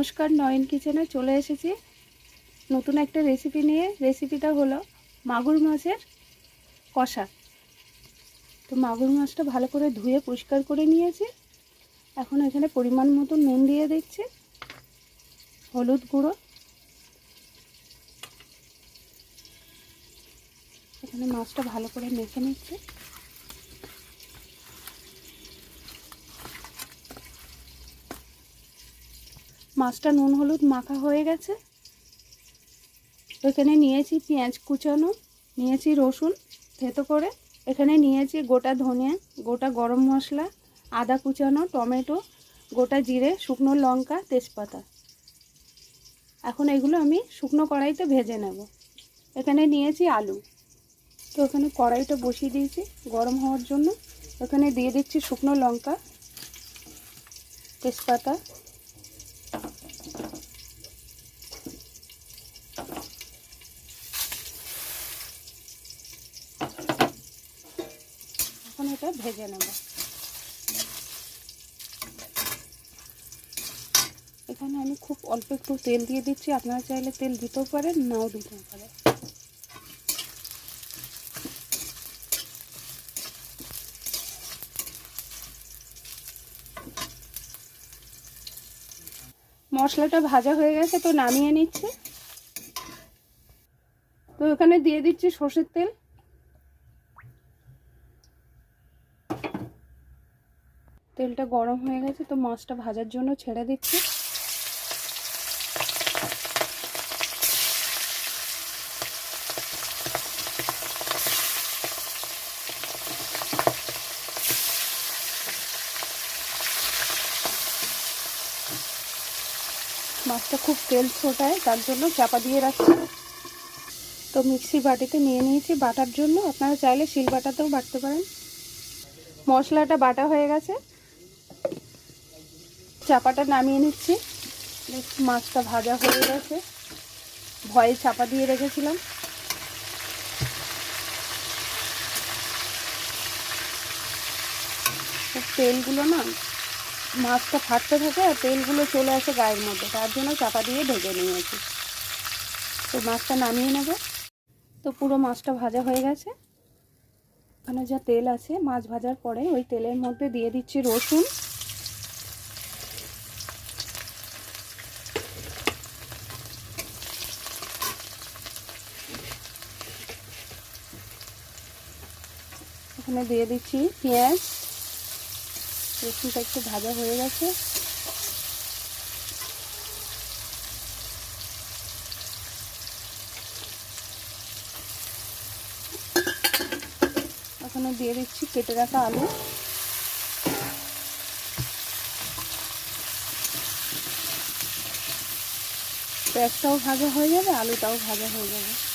নমস্কার নয়ন কিচেনে চলে এসেছি। নতুন একটা রেসিপি নিয়ে। রেসিপিটা হলো মাগুর মাছের কষা। তো মাগুর মাছটা ভালো করে ধুয়ে পরিষ্কার করে নিয়েছি। এখন এখানে পরিমাণ মতো নুন দিয়ে দিচ্ছি। হলুদ গুঁড়ো। এখানে মাছটা ভালো করে মেখে নিচ্ছে। মাছটা নুন হলুদ মাখা হয়ে গেছে। এখানে নিয়েছি পেঁয়াজ কুচানো, নিয়েছি রসুন থেতো করে। এখানে নিয়েছি গোটা ধনিয়া, গোটা গরম মশলা, আদা কুচানো, টমেটো, গোটা জিরে, শুকনো লঙ্কা, তেজপাতা। এখন এগুলো আমি শুকনো কড়াইতে ভেজে নেব। এখানে নিয়েছি আলু। তো এখানে কড়াইটা বসিয়ে দিয়েছি গরম হওয়ার জন্য। এখানে দিয়ে দিচ্ছি শুকনো লঙ্কা, তেজপাতা এখন ভেজে নেব। এখানে আমি খুব অল্প একটু তেল দিয়ে দিচ্ছি। আপনারা চাইলে তেল দিতেও পারেন, নাও দিতে পারেন। মশলাটা ভাজা হয়ে গেছে, তো নামিয়ে নিচ্ছে। তো এখানে দিয়ে দিচ্ছি সর্ষের তেল। তেলটা গরম হয়ে গেছে, তো মাছটা ভাজার জন্য ছেড়ে দিচ্ছি। মাছটা খুব তেল ছোটায়, তার জন্য চাপা দিয়ে রাখছি। তো মিক্সি বাটিতে নিয়ে নিয়েছি বাটার জন্য। আপনারা চাইলে শিল বাটাতেও বাটতে পারেন। মশলাটা বাটা হয়ে গেছে। চাপাটা নামিয়ে নিচ্ছি। মাছটা ভাজা হয়ে গেছে। ভয়ে চাপা দিয়ে রেখেছিলাম। তেলগুলো না, মাছটা ফাটতে থাকে আর তেলগুলো চলে আসে গায়ের মধ্যে, তার জন্য চাপা দিয়ে ভেজে নিয়েছি। তো মাছটা নামিয়ে নেব। তো পুরো মাছটা ভাজা হয়ে গেছে। ওখানে যা তেল আছে, মাছ ভাজার পরে ওই তেলের মধ্যে দিয়ে দিচ্ছি রসুন। এখানে দিয়ে দিচ্ছি পেঁয়াজ। রসুনটা একটু ভাজা হয়ে গেছে। এখানে দিয়ে দিচ্ছি কেটে রাখা আলু। পেঁয়াজটাও ভাজা হয়ে যাবে, আলুটাও ভাজা হয়ে যাবে।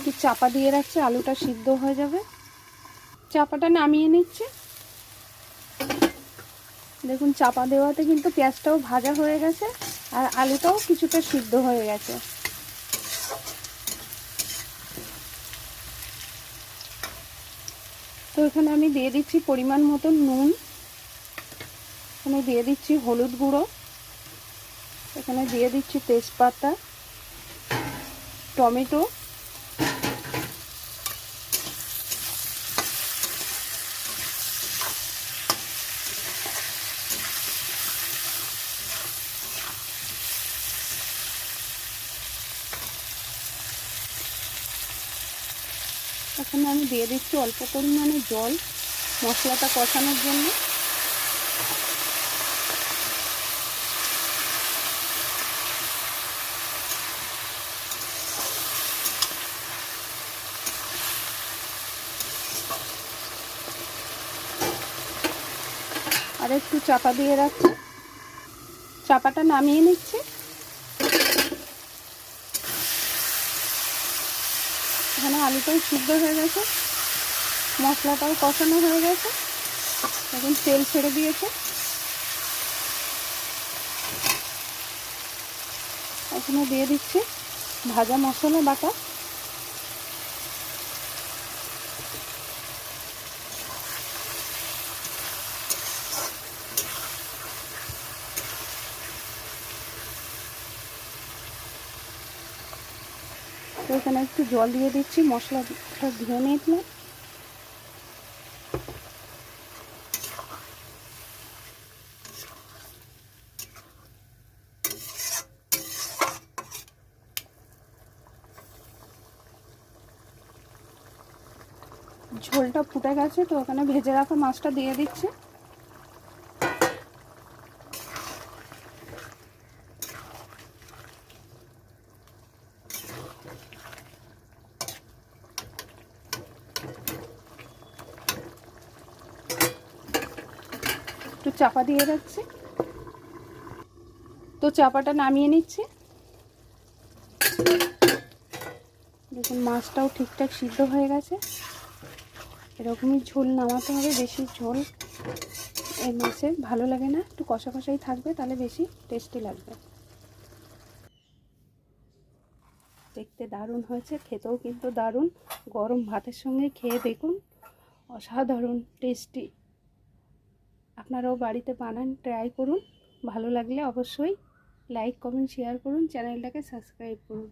একটু চাপা দিয়ে রাখছি? আলুটা সিদ্ধ হয়ে যাবে। চাপাটা নামিয়ে নিচ্ছে। দেখুন, চাপা দেওয়াতে কিন্তু পেঁয়াজটাও ভাজা হয়ে গেছে আর আলুটাও কিছুটা সিদ্ধ হয়ে গেছে। তো এখানে আমি দিয়ে দিচ্ছি পরিমাণ মতো নুন। এখানে দিয়ে দিচ্ছি হলুদ গুঁড়ো। এখানে দিয়ে দিচ্ছি তেজপাতা, টমেটো। এখানে আমি দিয়ে দিচ্ছি অল্প পরিমাণে জল মশলাটা কষানোর জন্য। আর একটু চাপা দিয়ে রাখছি। চাপাটা নামিয়ে নিচ্ছি। এখানে আলুটাও সিদ্ধ হয়ে গেছে। মশলাটাও কষানো হয়ে গেছে। এখন তেল ছেড়ে দিয়েছে। এখানে দিয়ে দিচ্ছি ভাজা মশলা বাটা। তো এখানে একটু জল দিয়ে দিচ্ছি, মশলাটা ধুয়ে নিয়েছিলাম ঝোলটা ফুটে গেছে, তো ওখানে ভেজে রাখা মাছটা দিয়ে দিচ্ছি। একটু চাপা দিয়ে রাখছি। তো চাপাটা নামিয়ে নিচ্ছি। দেখুন, মাছটাও ঠিকঠাক সিদ্ধ হয়ে গেছে। এরকমই ঝোল নামাতে হবে, বেশি ঝোল এই মাছে ভালো লাগে না। একটু কষা কষাই থাকবে, তাহলে বেশি টেস্টি লাগবে। দেখতে দারুণ হয়েছে, খেতেও কিন্তু দারুণ। গরম ভাতের সঙ্গে খেয়ে দেখুন, অসাধারণ টেস্টি আপনারাও বাড়িতে বানান ট্রাই করুন। ভালো লাগলে অবশ্যই লাইক কমেন্ট শেয়ার করুন। চ্যানেলটাকে সাবস্ক্রাইব করুন।